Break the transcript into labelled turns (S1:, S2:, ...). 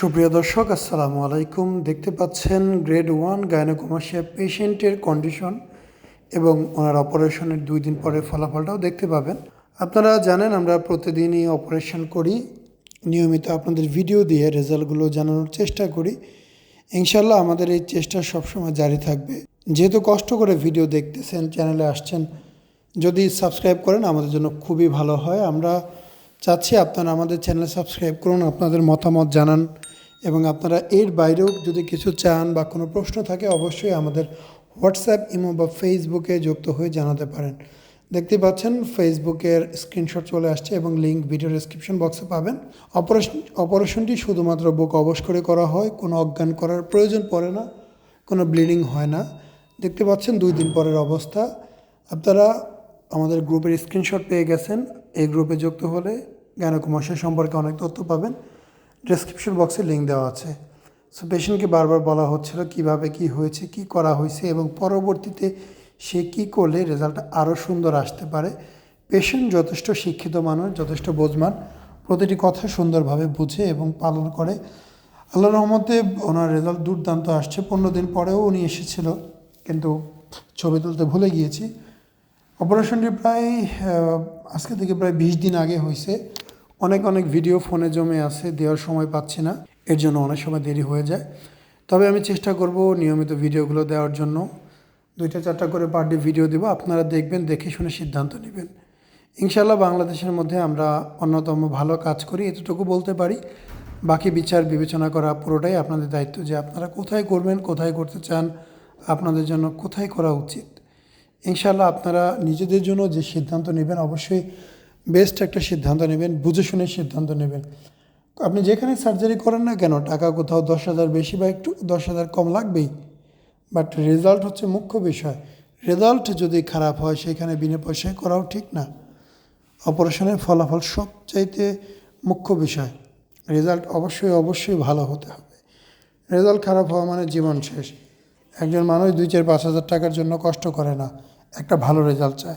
S1: সুপ্রিয় দর্শক, আসসালামু আলাইকুম। দেখতে পাচ্ছেন গ্রেড ওয়ান গায়নোকমাসিয়া পেশেন্টের কন্ডিশন এবং ওনার অপারেশনের দুই দিন পরে ফলাফলটাও দেখতে পাবেন। আপনারা জানেন, আমরা প্রতিদিনই অপারেশন করি। নিয়মিত আপনাদের ভিডিও দিয়ে রেজাল্টগুলো জানানোর চেষ্টা করি। ইনশাল্লাহ আমাদের এই চেষ্টা সবসময় জারি থাকবে। যেহেতু কষ্ট করে ভিডিও দেখতেছেন, চ্যানেলে আসছেন, যদি সাবস্ক্রাইব করেন আমাদের জন্য খুবই ভালো হয়। আমরা চাচ্ছি আপনারা আমাদের চ্যানেল সাবস্ক্রাইব করুন, আপনাদের মতামত জানান। এবং আপনারা এর বাইরেও যদি কিছু চান বা কোনো প্রশ্ন থাকে, অবশ্যই আমাদের হোয়াটসঅ্যাপ, ইমো বা ফেসবুকে যুক্ত হয়ে জানাতে পারেন। দেখতে পাচ্ছেন, ফেসবুকের স্ক্রিনশট চলে আসছে এবং লিঙ্ক ভিডিও ডিসক্রিপশন বক্সে পাবেন। অপারেশন, অপারেশনটি শুধুমাত্র বুক অবশ করে করা হয়, কোনো অজ্ঞান করার প্রয়োজন পড়ে না, কোনো ব্লিডিং হয় না। দেখতে পাচ্ছেন, দুই দিন পরের অবস্থা। আপনারা আমাদের গ্রুপের স্ক্রিনশট পেয়ে গেছেন। এই গ্রুপে যুক্ত হলে জ্ঞানকুমার সম্পর্কে অনেক তথ্য পাবেন। ডেসক্রিপশন বক্সে লিঙ্ক দেওয়া আছে। সো পেশেন্টকে বারবার বলা হচ্ছিল কীভাবে কি হয়েছে, কি করা হয়েছে এবং পরবর্তীতে সে কি করলে রেজাল্টটা আরও সুন্দর আসতে পারে। পেশেন্ট যথেষ্ট শিক্ষিত মানুষ, যথেষ্ট বোঝমান, প্রতিটি কথা সুন্দরভাবে বুঝে এবং পালন করে। আল্লাহ রহমতে ওনার রেজাল্ট দুর্দান্ত আসছে। পনেরো দিন পরেও উনি এসেছিল, কিন্তু ছবি তুলতে ভুলে গিয়েছি। অপারেশনটি প্রায় আজকে থেকে প্রায় বিশ দিন আগে হয়েছে। অনেক অনেক ভিডিও ফোনে জমে আছে, দেওয়ার সময় পাচ্ছি না, এর জন্য অনেক সময় দেরি হয়ে যায়। তবে আমি চেষ্টা করব নিয়মিত ভিডিওগুলো দেওয়ার জন্য। দুইটা চারটা করে পার ডে ভিডিও দেবো, আপনারা দেখবেন, দেখে শুনে সিদ্ধান্ত নেবেন। ইনশাল্লাহ বাংলাদেশের মধ্যে আমরা অন্যতম ভালো কাজ করি, এতটুকু বলতে পারি। বাকি বিচার, বিবেচনা করা পুরোটাই আপনাদের দায়িত্ব যে আপনারা কোথায় করবেন, কোথায় করতে চান, আপনাদের জন্য কোথায় করা উচিত। ইনশাল্লাহ আপনারা নিজেদের জন্য যে সিদ্ধান্ত নেবেন, অবশ্যই বেস্ট একটা সিদ্ধান্ত নেবেন, বুঝে শুনে সিদ্ধান্ত নেবেন। আপনি যেখানে সার্জারি করেন না কেন, টাকা কোথাও দশ হাজার বেশি বা একটু দশ হাজার কম লাগবেই। বাট রেজাল্ট হচ্ছে মুখ্য বিষয়। রেজাল্ট যদি খারাপ হয়, সেখানে বিনা পয়সায় করাও ঠিক না। অপারেশনের ফলাফল সবচাইতে মুখ্য বিষয়। রেজাল্ট অবশ্যই অবশ্যই ভালো হতে হবে। রেজাল্ট খারাপ হওয়া মানে জীবন শেষ। একজন মানুষ দুই, চার, পাঁচ হাজার টাকার জন্য কষ্ট করে না। একটা ভালো রেজাল্ট চায়।